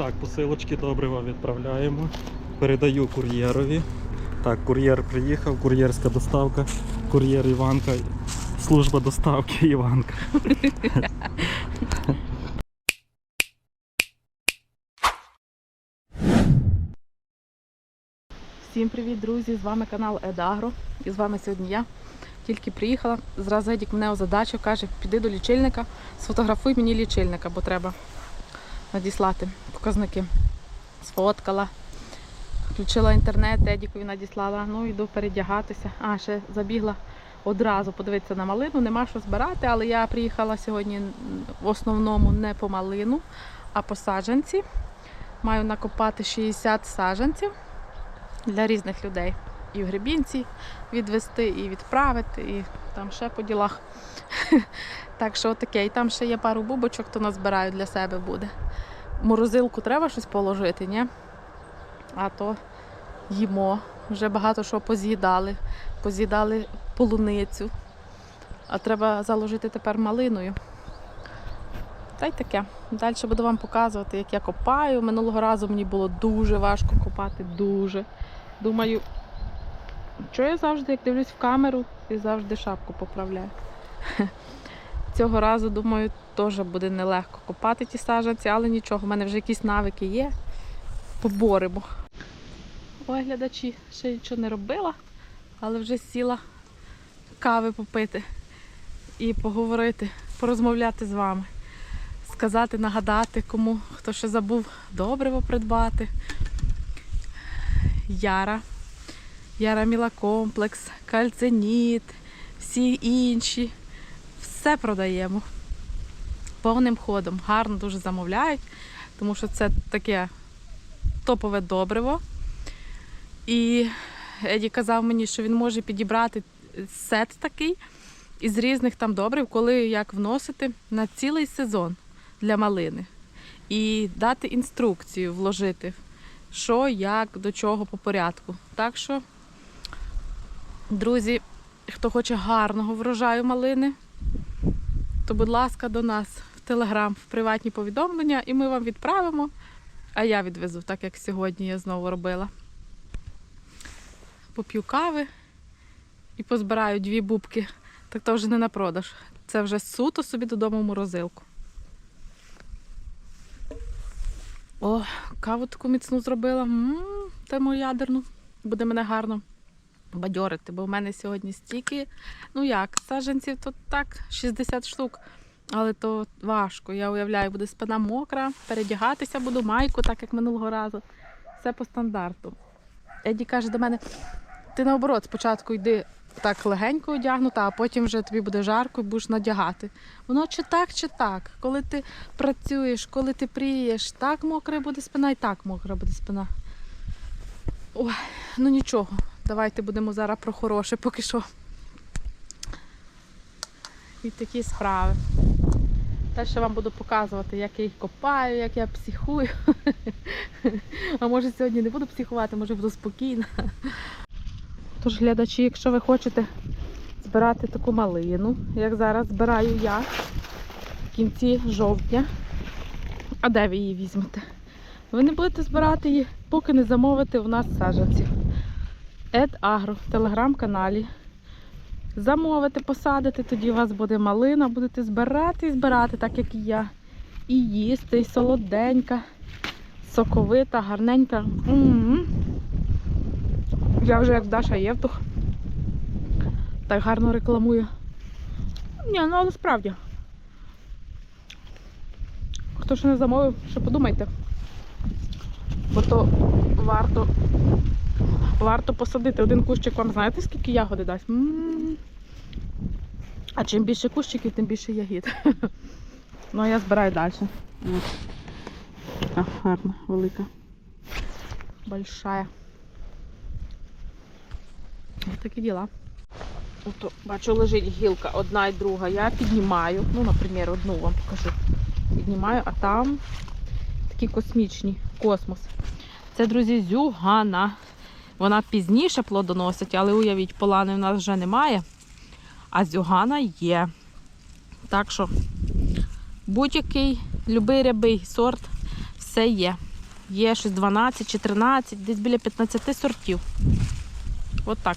Так, посилочки добрива відправляємо. Передаю кур'єрові. Так, кур'єр приїхав, кур'єрська доставка, кур'єр Іванка, служба доставки Іванка. Всім привіт, друзі! З вами канал Едагро. І з вами сьогодні я. Тільки приїхала. Зразу Едік мене озадачив, каже, піди до лічильника, сфотографуй мені лічильника, бо треба надіслати показники. Сфоткала, включила інтернет, Едікові надіслала. Ну, йду передягатися. А, ще забігла одразу подивитися на малину. Нема що збирати, але я приїхала сьогодні в основному не по малину, а по саджанці. Маю накопати 60 саджанців для різних людей. І в гребінці відвести, і відправити, і там ще по ділах. Так що таке. І там ще є пару бубочок, то назбираю для себе буде. Морозилку треба щось положити, ні? А то їмо. Вже багато що поз'їдали. Поз'їдали полуницю. А треба заложити тепер малиною. Та й таке. Далі буду вам показувати, як я копаю. Минулого разу мені було дуже важко копати, дуже. Думаю, що я завжди, як дивлюсь в камеру, і завжди шапку поправляю. Цього разу, думаю, теж буде нелегко копати ті саджанці, але нічого, в мене вже якісь навики є. Поборемо. Ой, глядачі, ще нічого не робила, але вже сіла кави попити і поговорити, порозмовляти з вами. Сказати, нагадати, кому хто ще забув добриво придбати. Яра, Яра Мілакомплекс, Кальценіт, всі інші. Все продаємо повним ходом. Гарно дуже замовляють, тому що це таке топове добриво. І Еді казав мені, що він може підібрати сет такий із різних там добрив, коли як вносити на цілий сезон для малини. І дати інструкцію вложити що, як, до чого по порядку. Так що, друзі, хто хоче гарного врожаю малини, то, будь ласка, до нас в Телеграм, в приватні повідомлення, і ми вам відправимо. А я відвезу, так як сьогодні я знову робила. Поп'ю кави і позбираю дві бубки. Так то вже не на продаж. Це вже суто собі додому в морозилку. О, каву таку міцну зробила. М-м, термоядерну. Буде мене гарно бадьорити, бо в мене сьогодні стільки, ну як, саджанців то так, 60 штук. Але то важко. Я уявляю, буде спина мокра, передягатися буду, майку, так як минулого разу. Все по стандарту. Еді каже до мене: ти наоборот, спочатку йди так легенько одягнута, а потім вже тобі буде жарко і будеш надягати. Воно чи так, чи так. Коли ти працюєш, коли ти прієш, так мокра буде спина і так мокра буде спина. Ой, ну нічого, давайте будемо зараз про хороше поки що. І такі справи. Далі вам буду показувати, як я їх копаю, як я психую. А може сьогодні не буду психувати, може буду спокійна. Тож, глядачі, якщо ви хочете збирати таку малину, як зараз збираю я в кінці жовтня, а де ви її візьмете? Ви не будете збирати її, поки не замовите у нас саджанців. Ед Агро в телеграм-каналі. Замовите, посадите, тоді у вас буде малина, будете збирати і збирати, так як і я. І їсти, і солоденька, соковита, гарненька. М-м-м. Я вже як Даша Євтух. Так гарно рекламую. Ні, ну але справді. Хто ще не замовив, ще подумайте. Бо то варто варто посадити один кущик, вам знаєте, скільки ягоди дасть? М. А чим більше кущиків, тим більше ягід. Ну а я збираю далі. Така гарна, велика. Большая. Ось такі діла. Ото, бачу, лежить гілка одна і друга. Я піднімаю, ну, наприклад, одну вам покажу. Піднімаю, а там такі космічні космос. Це, друзі, зюгана. Вона пізніше плодоносить, але уявіть, полани в нас вже немає, а зюгана є. Так що будь-який, любий рябий сорт, все є. Є щось 12 чи 13, десь біля 15 сортів. От так.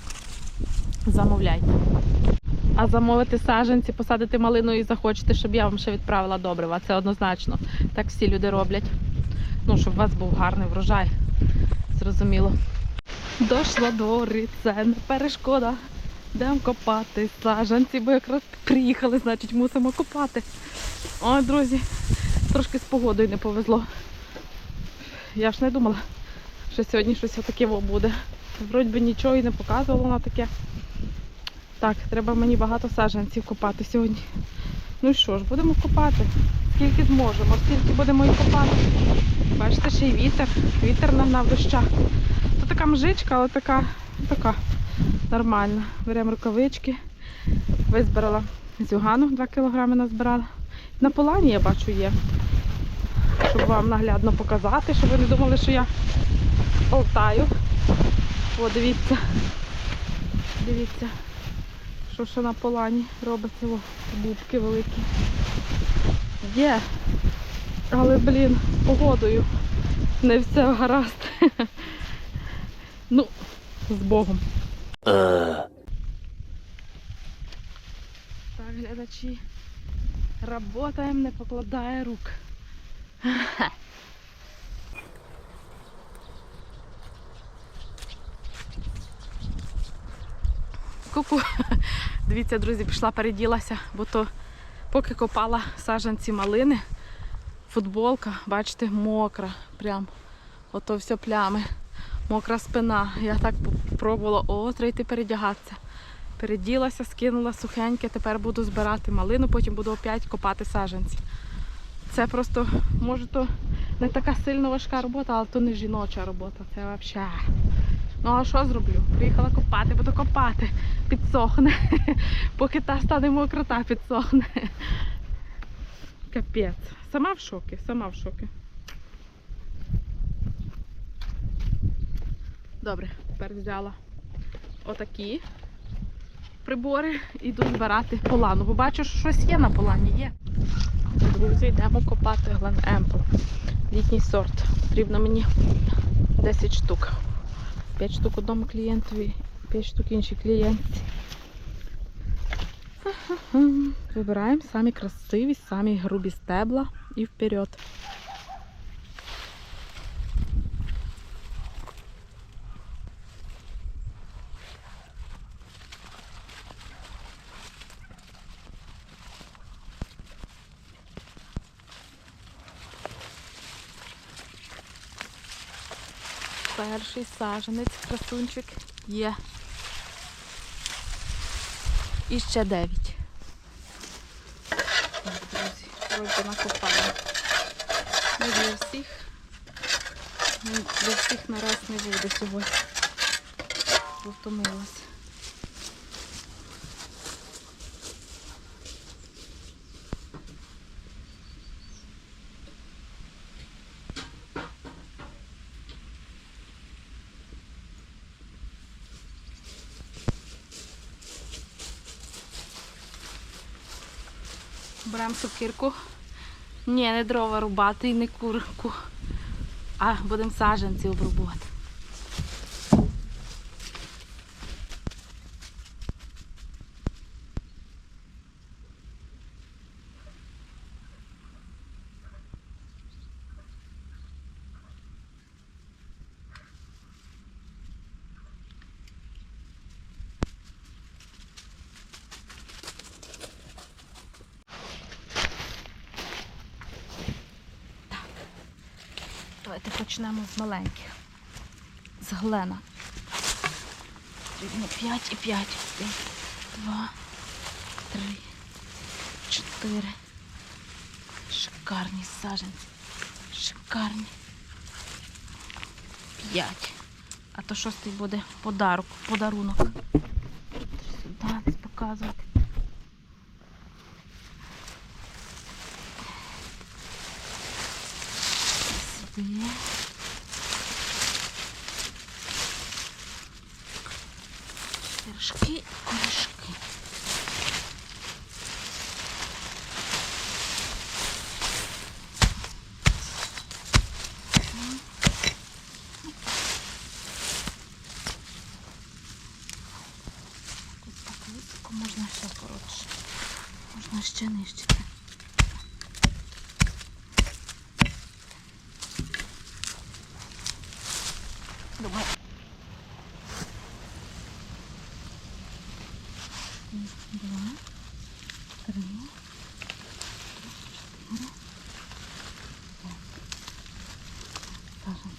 Замовляйте. А замовити саджанці, посадити малину і захочете, щоб я вам ще відправила добрива. Це однозначно. Так всі люди роблять. Ну, щоб у вас був гарний врожай. Зрозуміло. Дошла до це не перешкода. Йдемо копати саджанці, бо якраз приїхали, значить мусимо копати. Ой, друзі, трошки з погодою не повезло. Я ж не думала, що сьогодні щось отаке буде. Вроді би нічого і не показувало воно таке. Так, треба мені багато саджанців копати сьогодні. Ну і що ж, будемо копати. Скільки зможемо, стільки будемо і копати. Бачите, ще й вітер. Вітер нагнав доща. То така мжичка, але така, така нормальна. Беремо рукавички. Визбирала зюгану 2 кг назбирала. На полані я бачу є. Щоб вам наглядно показати, щоб ви не думали, що я болтаю. О, дивіться. Дивіться, що ще на полані робиться. Бубки великі. Є. Але, блін, погодою не все гаразд. Ну, з Богом. Так, глядачі. Работаємо, не покладає рук. Ку-ку. Дивіться, друзі, пішла переділася, бо то поки копала саджанці малини, футболка, бачите, мокра. Прям ото все плями. Мокра спина. Я так пробувала остро йти передягатися. Переділася, скинула сухеньке, тепер буду збирати малину, потім буду опять копати саджанці. Це просто, може, то не така сильно важка робота, але то не жіноча робота. Це взагалі. Ну а що зроблю? Приїхала копати, буду копати. Підсохне. Поки та стане мокра, та підсохне. Капець. Сама в шокі, сама в шокі. Добре, тепер взяла отакі прибори і йду збирати полану. Бо бачу, що щось є на полані, є. Друзі, йдемо копати Глен Емпл. Літній сорт. Потрібно мені 10 штук. 5 штук одному клієнтові, 5 штук іншій клієнтці. Вибираємо самі красиві, самі грубі стебла і вперед. Перший саженець, красунчик є. І ще дев'ять. Друзі, вроді накопаємо. Не для всіх. Не Для всіх нараз не буде сьогодні. Бо втомилась. Беремо сокирку. Ні, не дрова рубати і не курку, а будемо саджанці обрубувати. Давайте почнемо з маленьких. З глена. Потрібно 5 і 5. 1, 2, 3, 4. Шикарні саженці. Шикарні. 5. А то шостий буде подарок, подарунок. Сюди ładnie. Reszki, reszki. Tylko można się oprócz. Można ściany jeszcze tak. Думаю. Два, три, чотири, п'ять. Саженці.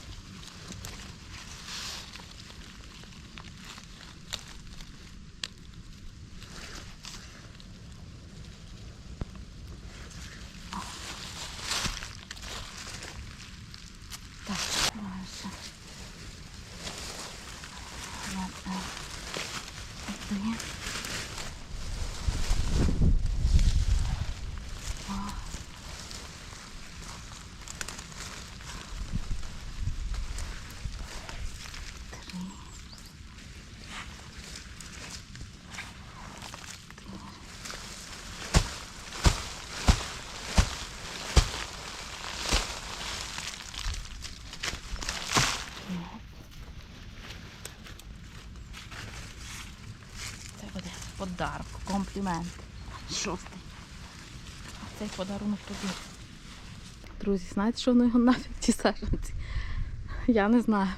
Так, дальше. Ладно. Один. Два. Три. Це буде подарок, комплімент. Шостий. Цей подарунок тобі. Друзі, знаєте, що вони його нафіг ті саджанці? Я не знаю.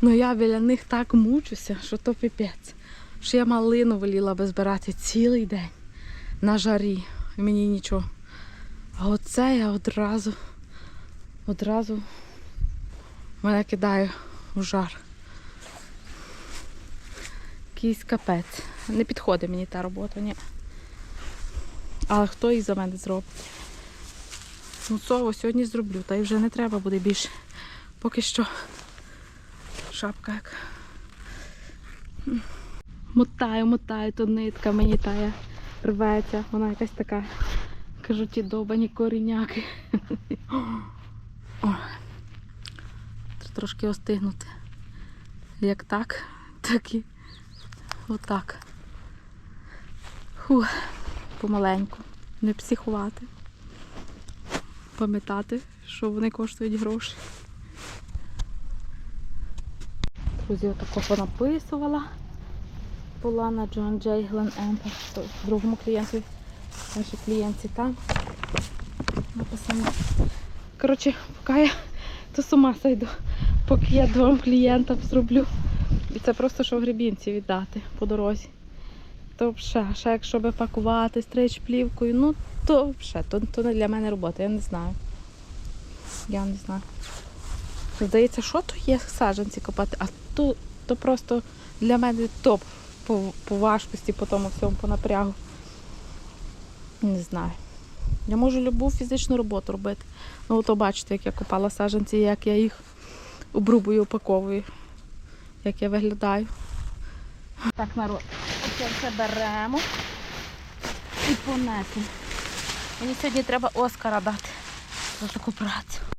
Ну я біля них так мучуся, що то піпець. Що я малину воліла би збирати цілий день на жарі. Мені нічого. А оце я одразу, одразу мене кидає у жар. Якийсь капець. Не підходить мені та робота, ні. Але хто її за мене зробить? Ну, цього сьогодні зроблю, та й вже не треба буде більше. Поки що шапка як. Мотаю, мотаю, то нитка мені тая рветься. Вона якась така. Кажу, ті довбані коріняки. О. Трошки остигнути. Як так, так і отак. Фух, помаленьку. Не психувати. Пам'ятати, що вони коштують гроші. Друзі, отако понаписувала. Була на Джон Джей Глен Емпер. Другому клієнту, нашій клієнтці там. Написано. Коротше, поки я то з ума сойду, поки я двом клієнтам зроблю. І це просто що в гребінці віддати по дорозі. То ще, ще якщо би пакувати, стрич плівкою, ну то ще, то, то не для мене робота, я не знаю. Я не знаю. Здається, що то є саджанці копати, а то, то просто для мене топ по, по важкості, по тому всьому, по напрягу. Не знаю. Я можу любу фізичну роботу робити. Ну, ото бачите, як я копала саджанці, як я їх обрубую, упаковую, як я виглядаю. Так, народ, це беремо і понесемо. Мені сьогодні треба Оскара дати за таку працю.